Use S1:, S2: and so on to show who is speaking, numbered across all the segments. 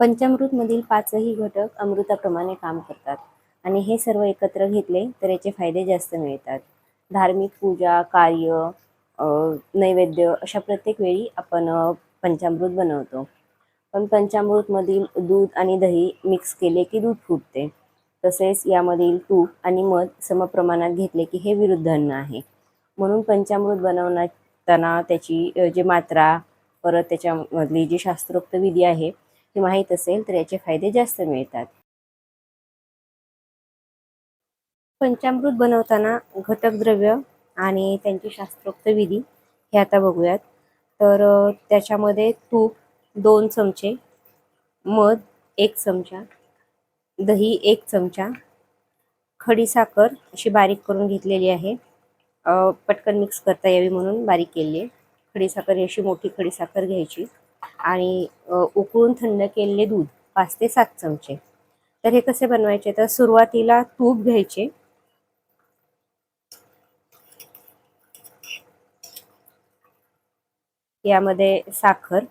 S1: पंचामृतमधील पाचही घटक अमृताप्रमाणे काम करतात आणि हे सर्व एकत्र घेतले तर याचे फायदे जास्त मिळतात. धार्मिक पूजा कार्य नैवेद्य अशा प्रत्येक वेळी आपण पंचामृत बनवतो. पण पंचामृतमधील दूध आणि दही मिक्स केले की दूध फुटते. तसेच यामधील तूप आणि मध समप्रमाणात घेतले की हे विरुद्ध अन्न आहे. म्हणून पंचामृत बनवताना त्याची जी मात्रा परत त्याच्यामधली जी शास्त्रोक्त विधी आहे हे माहीत असेल तर याचे फायदे जास्त मिळतात. पंचामृत बनवताना घटक द्रव्य आणि त्यांची शास्त्रोक्त विधी हे आता बघूयात. तर त्याच्यामध्ये तूप दोन चमचे मध एक चमचा दही एक चमचा खडीसाखर अशी बारीक करून घेतलेली आहे. पटकन मिक्स करता यावी म्हणून बारीक केली आहे. खडीसाखर साखर अशी मोठी खडीसाखर घ्यायची. आणि उकळून थंड केलेले दूध पाच ते सात चमचे. तर हे कसे बनवायचे? तर सुरुवातीला तूप घ्यायचे. यामध्ये साखर.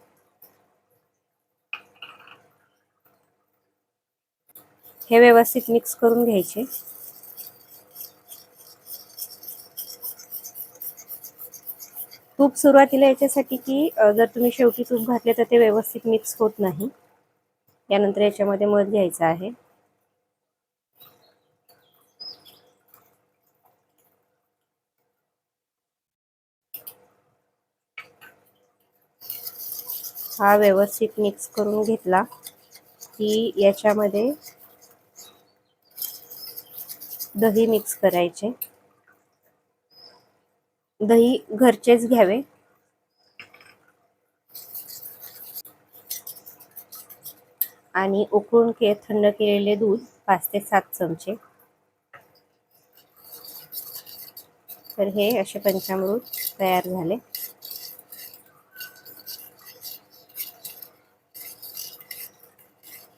S1: हे व्यवस्थित मिक्स करून घ्यायचे. तूप सुरुवातीला याच्यासाठी की जर तुम्ही शेवटी तूप घातले तर ते व्यवस्थित मिक्स होत नाही. यानंतर याच्यामध्ये मध घ्यायचं आहे. हा व्यवस्थित मिक्स करून घेतला की याच्यामध्ये दही मिक्स करायचे. दही घरचेच घ्यावे. आणि उकळून के थंड केलेले दूध पाच ते सात चमचे. तर हे असे पंचामृत तयार झाले.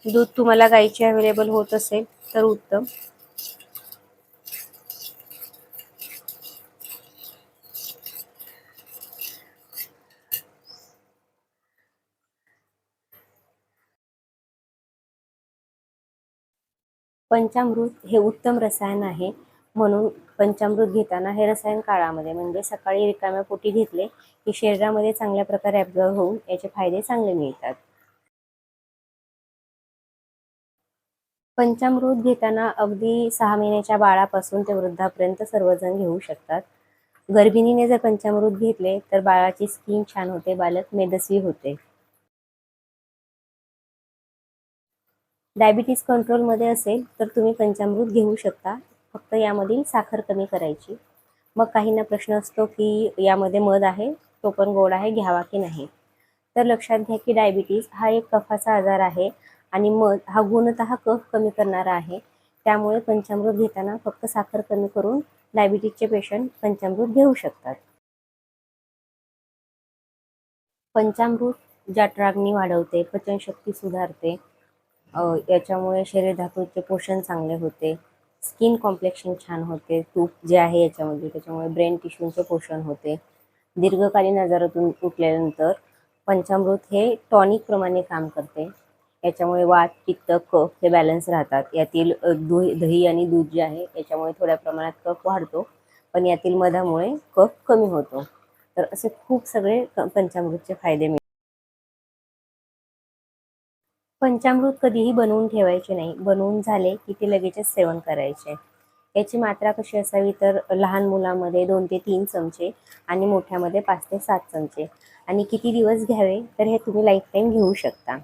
S1: दूध तुम्हाला गाईचे अवेलेबल होत असेल तर उत्तम. पंचामृत हे उत्तम रसायन आहे म्हणून पंचामृत घेताना हे रसायन काळामध्ये म्हणजे सकाळी रिकाम्या पोटी घेतले की शरीरामध्ये चांगल्या प्रकारे ॲब्झॉर्व होऊन याचे फायदे चांगले मिळतात. पंचामृत घेताना अगदी सहा महिन्याच्या बाळापासून ते वृद्धापर्यंत सर्वजण घेऊ शकतात. गर्भिणीने जर पंचामृत घेतले तर बाळाची स्किन छान होते बालक मेदस्वी होते. डायबिटीज कंट्रोलमध्ये असेल तर तुम्ही पंचामृत घेऊ शकता. फक्त यामधील साखर कमी करायची. मग काहींना प्रश्न असतो की यामध्ये मध आहे तो पण गोड आहे घ्यावा की नाही? तर लक्षात घ्या की डायबिटीज हा एक कफाचा आजार आहे आणि मध हा गुणतः कफ कमी करणारा आहे. त्यामुळे पंचामृत घेताना फक्त साखर कमी करून डायबिटीजचे पेशंट पंचामृत घेऊ शकतात. पंचामृत जठराग्नी वाढवते पचनशक्ती सुधारते याच्यामुळे शरीर धातूचे पोषण चांगले होते. स्किन कॉम्प्लेक्शन छान होते. तूप जे आहे याच्यामध्ये त्याच्यामुळे ब्रेन टिश्यूंचे पोषण होते. दीर्घकालीन आजारातून उठल्यानंतर पंचामृत हे टॉनिक प्रमाणे काम करते. याच्यामुळे वात पित्त कफ हे बॅलन्स राहतात. यातील दुही दही आणि दूध जे आहे याच्यामुळे थोड्या प्रमाणात कफ वाढतो. पण यातील मधामुळे कफ कमी होतो. तर असे खूप सगळे पंचामृतचे फायदे मिळतात. पंचामृत कधीही बनवून ठेवायचे नाही. बनवून झाले की ते लगेचच सेवन करायचे. याची मात्रा कशी असावी तर लहान मुलामध्ये दोन ते तीन चमचे आणि मोठ्यामध्ये पाच ते सात चमचे. आणि किती दिवस घ्यावे? तर हे तुम्ही लाईफ टाईम घेऊ शकता.